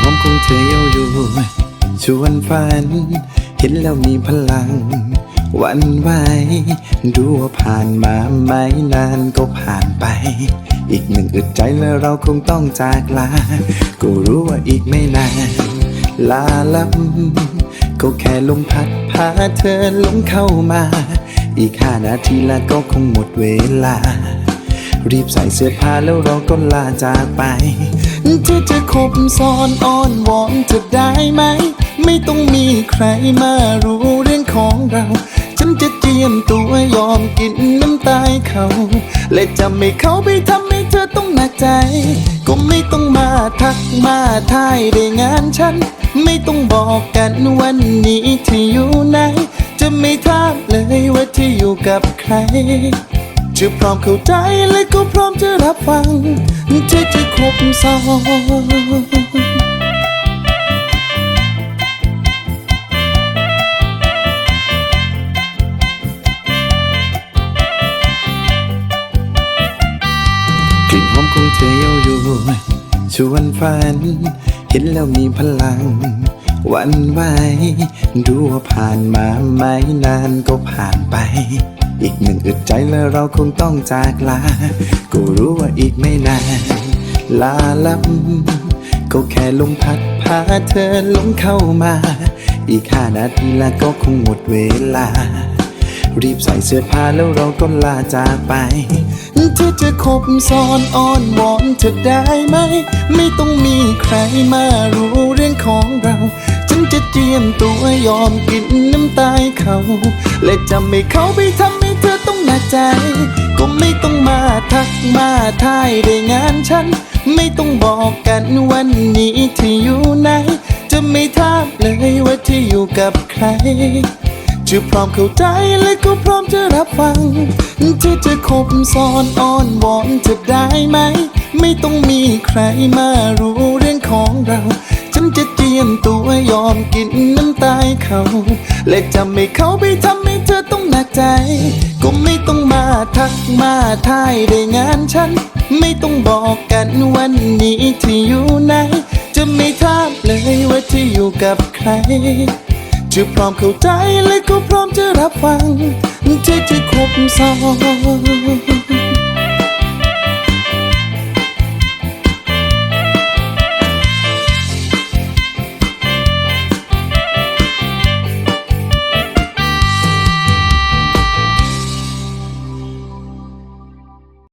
ของเธอเย้าอยู่ ชวนฝัน เห็นแล้วมีพลัง วันไหวดูว่าผ่านมาไม่นานก็ผ่านไป อีกหนึ่งอึดใจแล้วเราคงต้องจากลา ก็รู้ว่าอีกไม่นาน ลาลับก็แค่ลมพัดพาเธอลงเข้ามา อีกห้านาทีแล้วก็คงหมดเวลา รีบใส่เสื้อผ้าแล้วเราก็ลาจากไป เธอจะคบซ้อนอ้อนวอนจะได้ไหม ไม่ต้องมีใครมารู้เรื่องของเรา ฉันจะเจียมตัวยอมกินน้ำตายเขา และจะไม่เข้าไปทำให้เธอต้องหนักใจ ก็ไม่ต้องมาทักมาทายได้งานฉัน ไม่ต้องบอกกันวันนี้ที่อยู่ไหน จะไม่ถามเลยว่าที่อยู่กับใคร จะพร้อมเข้าใจและก็พร้อมจะรับฟังที่จะคบซ้อนกลิ่นหอมของเธอเย้าอยู่ชวนฝัน เห็นแล้วมีพลัง วันไหวดูว่าผ่านมาไม่นานก็ผ่านไป อีกหนึ่งอึดใจแล้วเราคงต้องจากลา ก็รู้ว่าอีกไม่นานลาลับ ก็แค่ลมพัดพาเธอลงเข้ามา อีกห้านาทีแล้วก็คงหมดเวลา รีบใส่เสื้อผ้าแล้วเราก็ลาจากไปเธอจะคบซ้อนอ้อนวอนเธอได้ไหม ไม่ต้องมีใครมารู้เรื่องของเรา ฉันจะเจียมตัวยอมกินน้ำตายเขา และจะไม่เข้าไปทำ ให้เธอต้องหนักใจ ก็ไม่ต้องมาทักมาทายได้งานฉัน ไม่ต้องบอกกันวันนี้ที่อยู่ไหน จะไม่ถามเลยว่าที่อยู่กับใครจะพร้อมเข้าใจและก็พร้อมจะรับฟังที่จะคบซ้อนอ้อนวอนจะได้ไหม ไม่ต้องมีใครมารู้เรื่องของเรา ฉันจะเจียมตัวยอมกินน้ำตายเขา และจะไม่เข้าไปทำให้เธอต้องหนักใจก็ ทักมาทายได้งานฉัน ไม่ต้องบอกกันวันนี้ที่อยู่ไหน จะไม่ถามเลยว่าที่อยู่กับใคร จะพร้อมเข้าใจและก็พร้อมจะรับฟังที่จะคบซ้อน